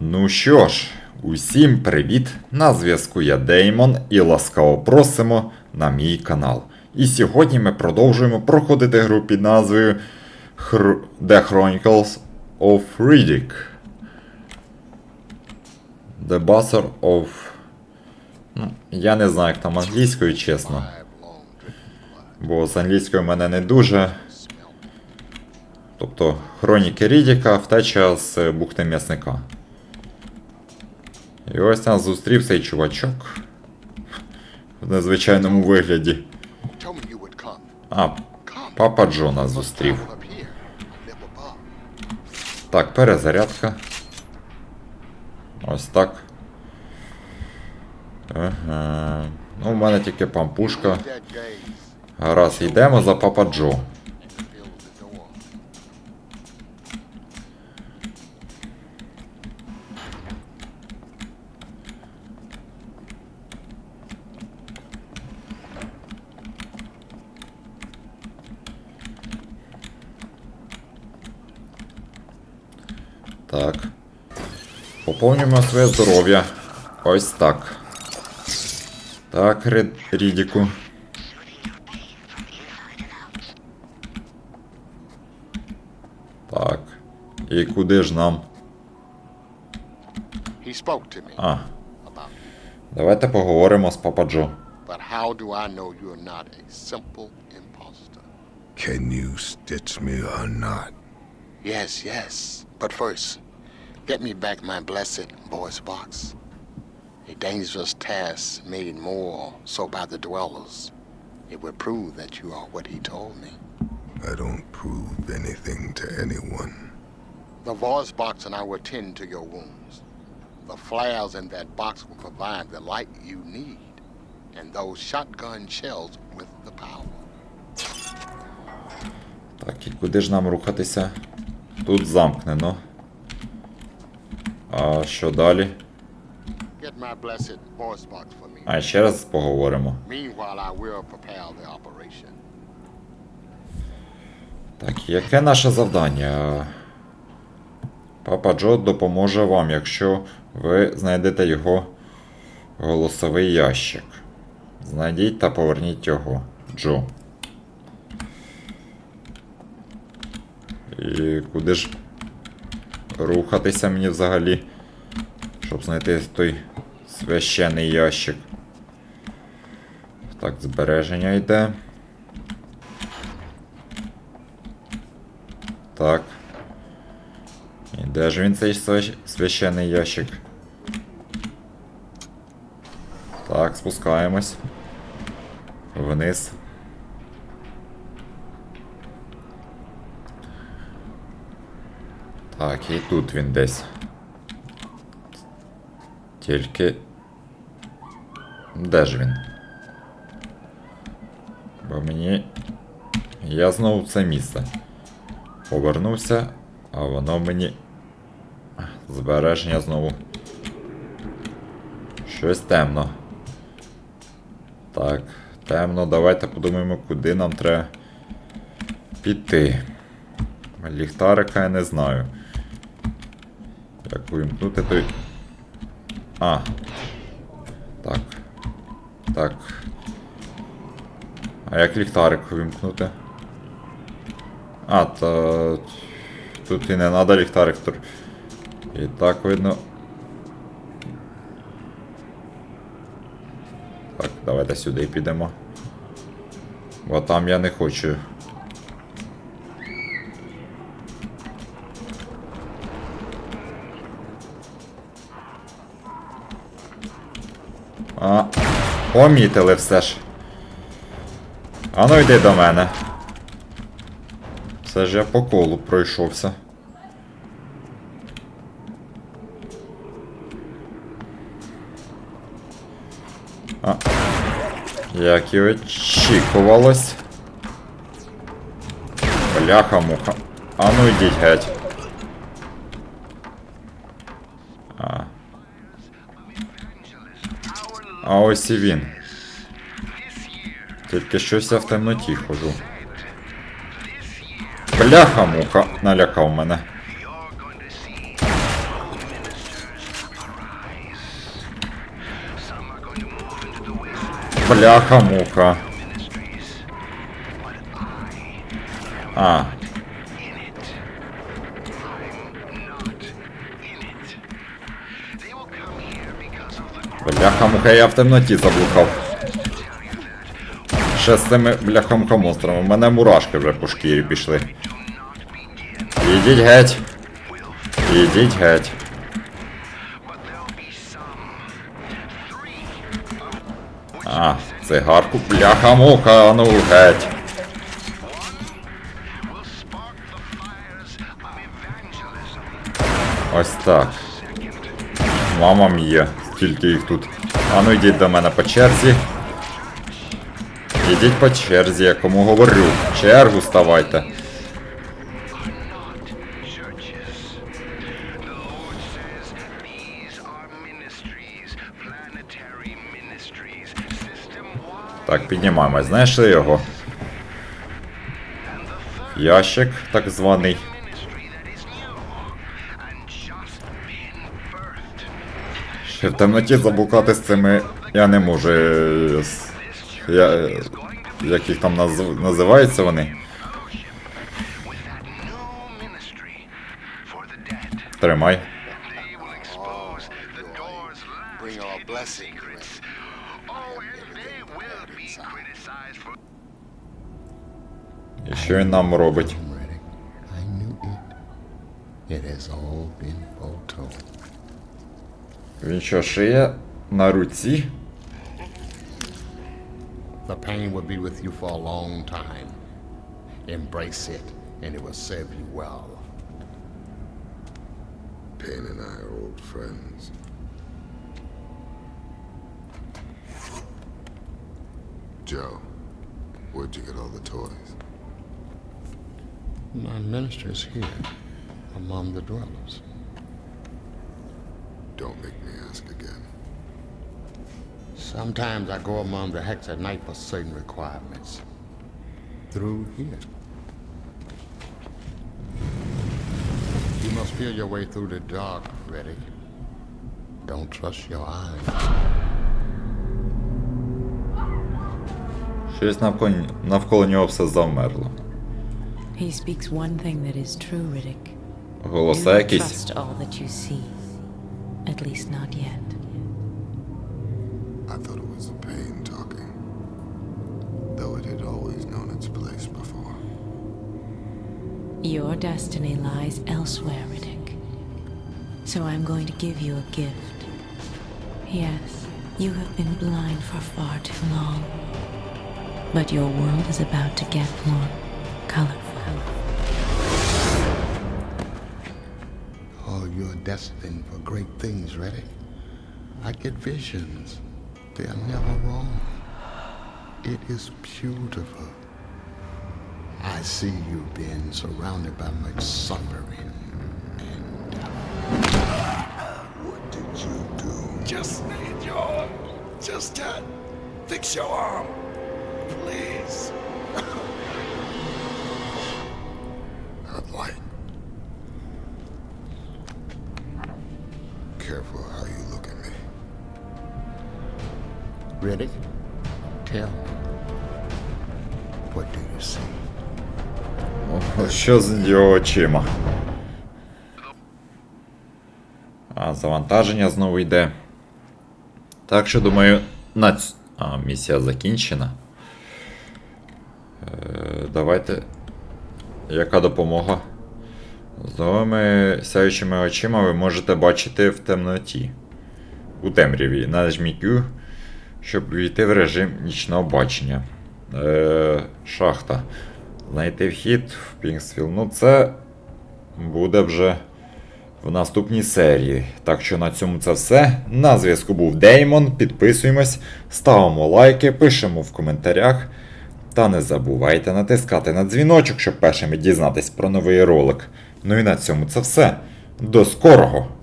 Ну що ж, усім привіт! На зв'язку я Деймон і ласкаво просимо на мій канал. І сьогодні ми продовжуємо проходити гру під назвою Хр... The Chronicles of Riddick. The Buzzer of. Ну, я не знаю, як там англійською, чесно. Бо з англійською в мене не дуже. Тобто Хроніки Рідіка, втеча з бухти м'ясника. І ось нас зустрів цей чувачок. В незвичайному вигляді. А, папа Джо нас зустрів. Так, перезарядка. Ось так. Ага. Ну, в мене тільки пампушка. Гаразд, йдемо за папа Джо. Так. Поповнюємо своє здоров'я. Ось так. Так, Ред... Рідіку. Так. І куди ж нам? А, давайте поговоримо з папа Джо. But how do I know you're not a simple imposter? Can you stitch me or not? Yes, yes. But first, get me back my blessed voice box. A dangerous task made more so by the dwellers. It would prove that you are what he told me. I don't prove anything to anyone. The voice box and I will tend to your wounds. The flares in that box will provide the light you need, and those shotgun shells with the power. Так, і куди ж нам рухатися? Тут замкнено. А що далі? А ще раз поговоримо. Так, яке наше завдання? Папа Джо допоможе вам, якщо ви знайдете його голосовий ящик. Знайдіть та поверніть його. Джо. І куди ж рухатися мені взагалі? Щоб знайти той священний ящик. Так, збереження йде. Так. І де ж він цей свящ- священний ящик? Так, спускаємось. Вниз. Так, і тут він десь. Тільки. Де ж він? Бо мені. Я знову в це місце. Повернувся, а воно мені. Збереження знову. Щось темно. Так, темно, давайте подумаємо, куди нам треба піти. Ліхтарика я не знаю. Як увімкнути той. А. Так. Так. А як ліхтарик увімкнути? А, то тут і не треба ліхтарик. І так видно. Так, давайте сюди підемо. Бо там я не хочу. А, помітили все ж. Ану йди до мене. Все ж я по колу пройшовся. А. Як і очікувалось. Бляха муха. А ну йдіть геть. Ось і він. Тільки щось я в темноті хожу. Бляха муха налякав мене. Бляха муха. А, Бляха-муха, я в темноті заблукав. Ще з цими бляха-муха монстрами. У мене мурашки вже по шкірі пішли. Ідіть геть. Ідіть геть. А, цигарку, бляха-муха, а ну геть. Ось так. Мама мія, скільки їх тут. А ну йдіть до мене по черзі. Ідіть по черзі, я кому говорю. Чергу ставайте. Так, піднімаємось. Знайшли його. Ящик, так званий. В темноті заблукати з цими я не можу. е, Я, е, як їх там наз... називаються вони? Тримай. Oh, І що він нам робить? It has all been foretold. Він що шиє на руці? The pain will be with you for a long time. Embrace it, and it will serve you well. Pain and I are old friends. Joe, where'd you get all the toys? My minister is here, among the dwellers. Don't make me ask again. Sometimes I go among the hex at night for certain requirements. Through here. You must feel your way through the dark, Reddick. Don't trust your eyes. Щось навколо, навколо нього все завмерло. He speaks one thing that is true, Riddick. Do Голоса not якісь. At least not yet. I thought it was the pain talking, though it had always known its place before. Your destiny lies elsewhere, Riddick. So I'm going to give you a gift. Yes, you have been blind for far too long. But your world is about to get more colorful. Oh, you're destined for great things, Reddick. I get visions. They are never wrong. It is beautiful. I see you being surrounded by much suffering and What did you do? Just need your. Just to fix your arm. Please. Reddick, tell. What do you see? Що з його очима? А, завантаження знову йде. Так що думаю, на ць... А, місія закінчена. Е, давайте. Яка допомога? З новими сяючими очима ви можете бачити в темноті. У темряві. Нажміть U, щоб війти в режим нічного бачення. Е, шахта. Знайти вхід в Пінгсфіл. Ну, це буде вже в наступній серії. Так що на цьому це все. На зв'язку був Деймон. Підписуємось, ставимо лайки, пишемо в коментарях. Та не забувайте натискати на дзвіночок, щоб першими дізнатись про новий ролик. Ну і на цьому це все. До скорого!